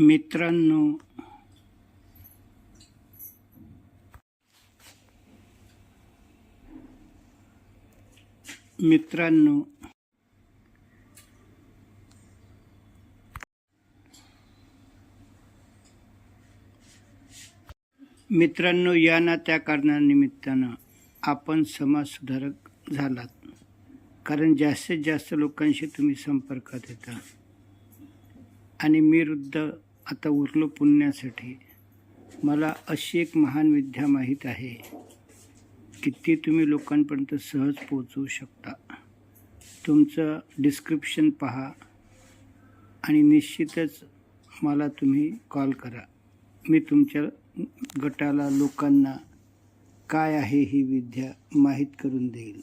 मित्रांनो. मित्रांनो. मित्रांनो या ना त्या कारणानिमित्तानं आपण समाजसुधारक झालात. कारण जास्तीत जास्त लोकांशी तुम्ही संपर्कात येता. आणि मी वृद्ध आता उरलो पुण्यासाठी. मला अशी एक महान विद्या माहीत आहे की ती तुम्ही लोकांपर्यंत सहज पोचवू शकता. तुमचं डिस्क्रिप्शन पहा आणि निश्चितच मला तुम्ही कॉल करा. मी तुमच्या गटाला लोकांना काय आहे ही विद्या माहीत करून देईल.